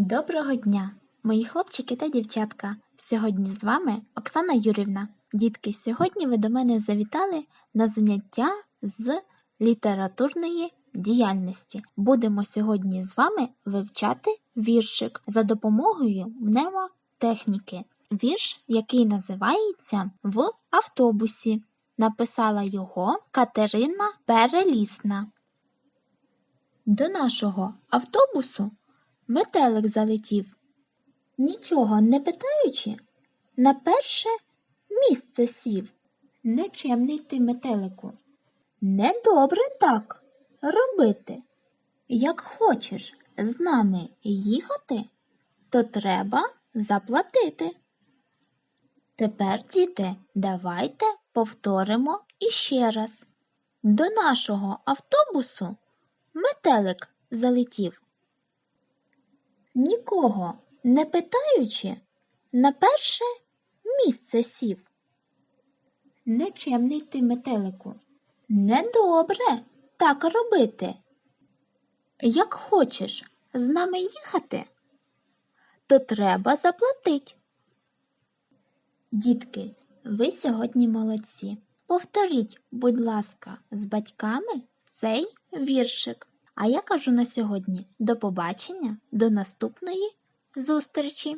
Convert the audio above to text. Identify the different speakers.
Speaker 1: Доброго дня, мої хлопчики та дівчатка. Сьогодні з вами Оксана Юрівна. Дітки, сьогодні ви до мене завітали на заняття з літературної діяльності. Будемо сьогодні з вами вивчати віршик за допомогою мнемотехніки. Вірш, який називається В автобусі. Написала його Катерина Перелісна. До нашого автобусу метелик залетів, нічого не питаючи, на перше місце сів. Нечемний ти метелику. Недобре так робити. Як хочеш з нами їхати, то треба заплатити. Тепер, діти, давайте повторимо іще раз. До нашого автобусу метелик залетів. Нікого не питаючи, на перше місце сів. Нечемний ти метелику. Недобре так робити. Як хочеш з нами їхати, то треба заплатить. Дітки, ви сьогодні молодці. Повторіть, будь ласка, з батьками цей віршик. А я кажу на сьогодні до побачення, до наступної зустрічі!